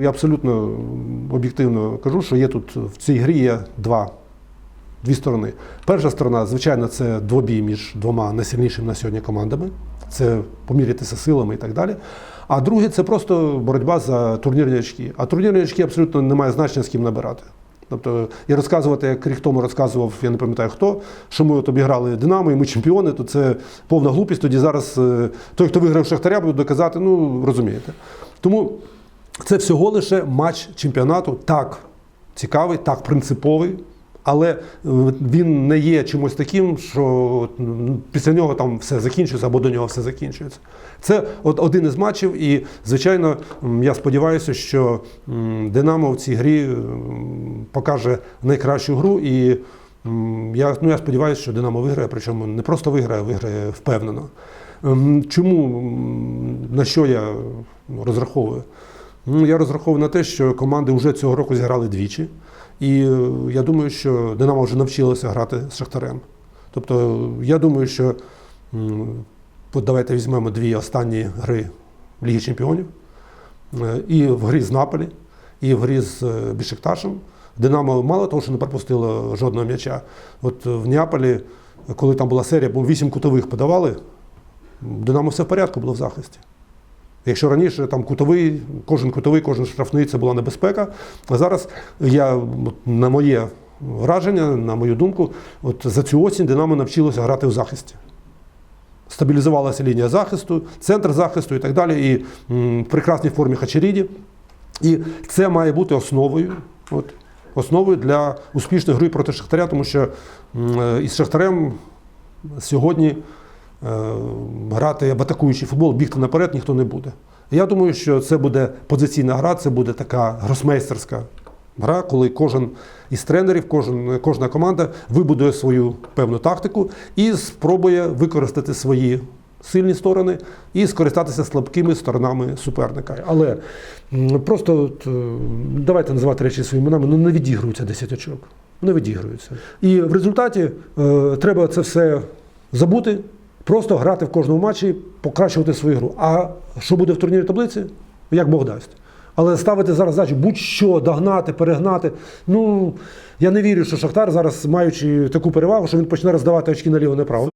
Я абсолютно об'єктивно кажу, що є тут в цій грі є два, дві сторони. Перша сторона, звичайно, це двобій між двома найсильнішими на сьогодні командами. Це помірятися силами і так далі. А друге це просто боротьба за турнірні очки. А турнірні очки абсолютно не має значення з ким набирати. Тобто, і розказувати, як рік тому розказував, я не пам'ятаю хто, що ми от обіграли Динамо і ми чемпіони, то це повна глупість. Тоді зараз е, той, хто виграв Шахтаря, буде доказати, ну розумієте. Тому це всього лише матч чемпіонату. Так, цікавий, так, принциповий, але е, він не є чимось таким, що ну, після нього там все закінчується або до нього все закінчується. Це от один із матчів, і, звичайно, я сподіваюся, що Динамо в цій грі покаже найкращу гру. І я, ну, я сподіваюся, що Динамо виграє, причому не просто виграє, а виграє впевнено. Ем, Чому на що я розраховую? Ну, Я розраховую на те, що команди вже цього року зіграли двічі. І е, я думаю, що Динамо вже навчилося грати з Шахтарем. Тобто, я думаю, що давайте візьмемо дві останні гри Ліги Чемпіонів. Е, І в грі з Наполі, і в грі з е, Бішекташем. Динамо мало того, що не пропустило жодного м'яча. От в Неаполі, коли там була серія, бо вісім кутових подавали, Динамо все в порядку було в захисті. Якщо раніше там кутовий, кожен кутовий, кожен штрафний це була небезпека. А зараз я на моє враження, на мою думку, от за цю осінь Динамо навчилося грати в захисті. Стабілізувалася лінія захисту, центр захисту і так далі. І в прекрасній формі Хачеріді. І це має бути основою. От, основою для успішної гри проти Шахтаря, тому що із Шахтарем сьогодні грати в атакуючий футбол, бігти наперед ніхто не буде. Я думаю, що це буде позиційна гра, це буде така гросмейстерська гра, коли кожен із тренерів, кожен, кожна команда вибудує свою певну тактику і спробує використати свої сильні сторони і скористатися слабкими сторонами суперника. Але просто от, е, давайте називати речі своїми іменами, ну не відігруються 10 очок. Не відігруються. І в результаті е, треба це все забути, просто грати в кожному матчі, покращувати свою гру. А що буде в турнірі таблиці? Як Бог дасть. Але ставити зараз задачу будь-що догнати, перегнати. Ну я не вірю, що Шахтар зараз, маючи таку перевагу, що він почне роздавати очки наліво направо.